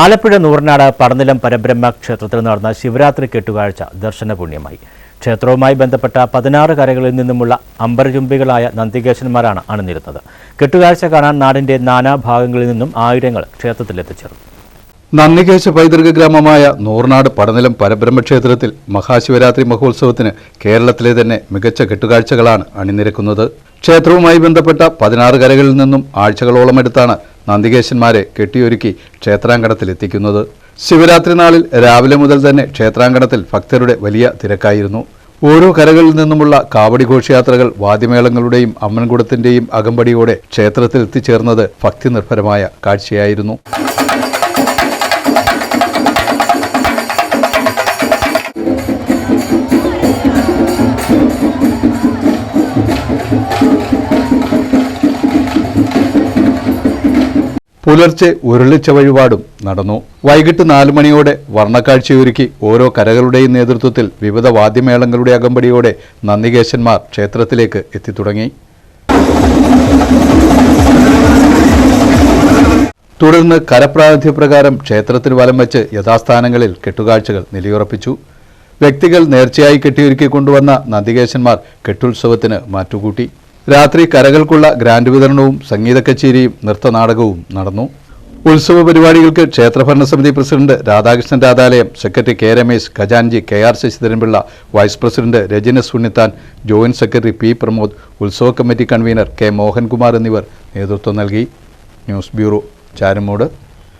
ആലപ്പുഴ നൂറിനാട് പടനിലം പരബ്രഹ്മ ക്ഷേത്രത്തിൽ നടന്ന ശിവരാത്രി കെട്ടുകാഴ്ച ദർശന പുണ്യമായി ക്ഷേത്രവുമായി ബന്ധപ്പെട്ട പതിനാറ് കരകളിൽ നിന്നുമുള്ള അമ്പരചുംബികളായ നന്ദികേശന്മാരാണ് അണിനിരുന്നത്. കെട്ടുകാഴ്ച കാണാൻ നാടിന്റെ നാനാഭാഗങ്ങളിൽ നിന്നും ആയിരങ്ങൾ ക്ഷേത്രത്തിലെത്തിച്ചേർന്നു. നന്ദികേശ പൈതൃക ഗ്രാമമായ നൂർനാട് പടനിലം പരബ്രഹ്മക്ഷേത്രത്തിൽ മഹാശിവരാത്രി മഹോത്സവത്തിന് കേരളത്തിലെ തന്നെ മികച്ച കെട്ടുകാഴ്ചകളാണ് അണിനിരക്കുന്നത്. ക്ഷേത്രവുമായി ബന്ധപ്പെട്ട പതിനാറ് കരകളിൽ നിന്നും ആഴ്ചകളോളം എടുത്താണ് നന്ദികേശന്മാരെ കെട്ടിയൊരുക്കി ക്ഷേത്രാങ്കണത്തിലെത്തിക്കുന്നത് ശിവരാത്രി നാളിൽ രാവിലെ മുതൽ തന്നെ ക്ഷേത്രാങ്കണത്തിൽ ഭക്തരുടെ വലിയ തിരക്കായിരുന്നു. ഓരോ കരകളിൽ നിന്നുമുള്ള കാവടി ഘോഷയാത്രകൾ വാദ്യമേളങ്ങളുടെയും അമ്മൻകുടത്തിന്റെയും അകമ്പടിയോടെ ക്ഷേത്രത്തിൽ എത്തിച്ചേർന്നത് ഭക്തി നിർഭരമായ കാഴ്ചയായിരുന്നു. പുലർച്ചെ ഉരുളിച്ച വഴിപാടും നടന്നു. വൈകിട്ട് നാലു മണിയോടെ വർണക്കാഴ്ചയൊരുക്കി ഓരോ കരകളുടെയും നേതൃത്വത്തിൽ വിവിധ വാദ്യമേളങ്ങളുടെ അകമ്പടിയോടെ നന്ദികേശന്മാർ ക്ഷേത്രത്തിലേക്ക് എത്തിത്തുടങ്ങി. തുടർന്ന് കരപ്രാതിഥ്യപ്രകാരം ക്ഷേത്രത്തിന് വലം വെച്ച് യഥാസ്ഥാനങ്ങളിൽ കെട്ടുകാഴ്ചകൾ നിലയുറപ്പിച്ചു. വ്യക്തികൾ നേർച്ചയായി കെട്ടിയൊരുക്കി കൊണ്ടുവന്ന നന്ദികേശന്മാർ കെട്ടുത്സവത്തിന് മാറ്റുകൂട്ടി. രാത്രി കരകൾക്കുള്ള ഗ്രാൻഡ് വിതരണവും സംഗീത കച്ചേരിയും നൃത്തനാടകവും നടന്നു. ഉത്സവ പരിപാടികൾക്ക് സമിതി president Radhakrishnan Radhalayam secretary K Ramesh ഖജാൻജി K R Sasidharan Pillai vice president Rajana Sunnithan joint secretary P Pramod ഉത്സവ കമ്മിറ്റി കൺവീനർ കെ മോഹൻകുമാർ എന്നിവർ നേതൃത്വം നൽകി. News bureau Charummood.